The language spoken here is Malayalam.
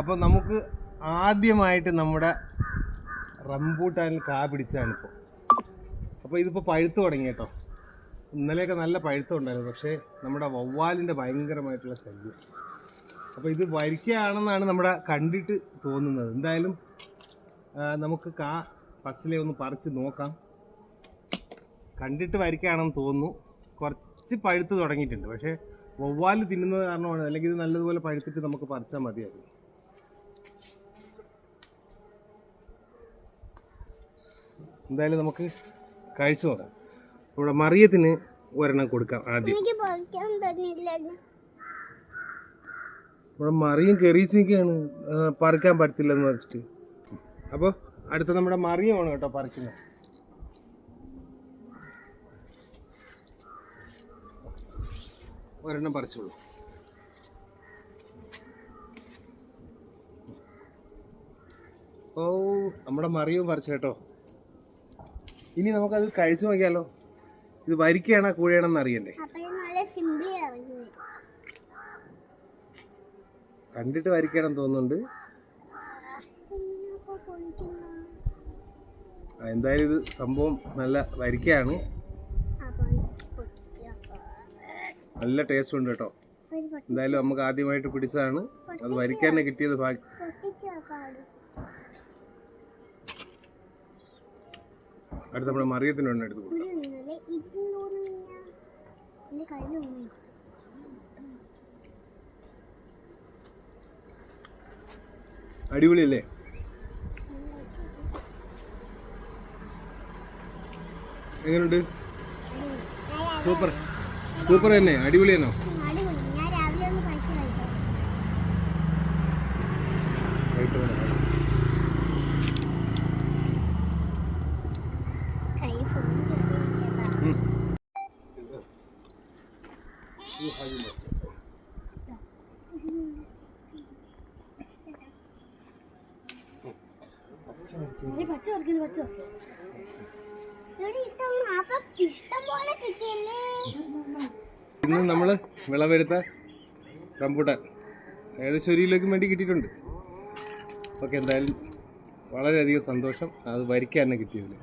അപ്പോൾ നമുക്ക് ആദ്യമായിട്ട് നമ്മുടെ റംബൂട്ടാനിൽ കാ പിടിച്ചതാണ് ഇപ്പോൾ അപ്പോൾ ഇതിപ്പോൾ പഴുത്ത് തുടങ്ങി കേട്ടോ. ഇന്നലെയൊക്കെ നല്ല പഴുത്തം ഉണ്ടായിരുന്നു. പക്ഷേ നമ്മുടെ വവ്വാലിന്റെ ഭയങ്കരമായിട്ടുള്ള ശല്യം. അപ്പോൾ ഇത് വരിക്കുകയാണെന്നാണ് നമ്മുടെ കണ്ടിട്ട് തോന്നുന്നത്. എന്തായാലും നമുക്ക് കാ ഫസ്റ്റിലെ ഒന്ന് പറിച്ച് നോക്കാം. കണ്ടിട്ട് വരിക്കുകയാണെന്ന് തോന്നുന്നു. കുറച്ച് പഴുത്ത് തുടങ്ങിയിട്ടുണ്ട്. പക്ഷേ വവ്വാൽ തിന്നുന്നത് കാരണമാണ്. അല്ലെങ്കിൽ ഇത് നല്ലതുപോലെ പഴുത്തിട്ട് നമുക്ക് പറിച്ചാൽ മതിയായിരുന്നു. എന്തായാലും നമുക്ക് കഴിച്ചു നോക്കാം. ഇവിടെ മറിയത്തിന് ഒരെണ്ണം കൊടുക്കാം ആദ്യം. ഇവിടെ മറിയം കെറീസിയൊക്കെയാണ് പറിക്കാൻ പറ്റത്തില്ലെന്ന് വെച്ചിട്ട്. അപ്പോൾ അടുത്ത നമ്മുടെ മറിയമാണ് കേട്ടോ പറിക്കുന്നത്. ഒരെണ്ണം പറിച്ചോളൂ. ഓ നമ്മുടെ മറിയവും പറിച്ചു കേട്ടോ. ഇനി നമുക്കത് കഴിച്ചു നോക്കിയാലോ? ഇത് വരിക്കയാണോ കൂഴയാണെന്ന് അറിയണ്ടേ. കണ്ടിട്ട് വരിക്കണം തോന്നുന്നുണ്ട്. എന്തായാലും ഇത് സംഭവം നല്ല വരിക്കയാണ്. നല്ല ടേസ്റ്റ് ഉണ്ട് കേട്ടോ. എന്തായാലും നമുക്ക് ആദ്യമായിട്ട് പിടിച്ചതാണ്. അത് വരിക്കാൻ തന്നെ കിട്ടിയത് ഭാഗ്യം. അടുത്ത നമ്മൾ മറിയത്തിന് എണ്ണ എടുത്ത് കൊടുക്കാം. അടിപൊളിയല്ലേ? എങ്ങനെയുണ്ട് സൂപ്പർ. സൂപ്പർ തന്നെ. അടിപൊളി ഞാൻ രാവിലെ ഒന്ന് കഴിച്ചു കഴിച്ചു കൈ ഫുൾ ഉം. കിട്ടിയല്ലേ? ഇന്ന് നമ്മൾ വിളവെടുത്ത റംബൂട്ടാൻ ഏകദേശം ഒരു കിലോയ്ക്ക് വേണ്ടി കിട്ടിയിട്ടുണ്ട്. ഓക്കെ എന്തായാലും വളരെയധികം സന്തോഷം. അത് വരിക്കാൻ തന്നെ കിട്ടിയതിൽ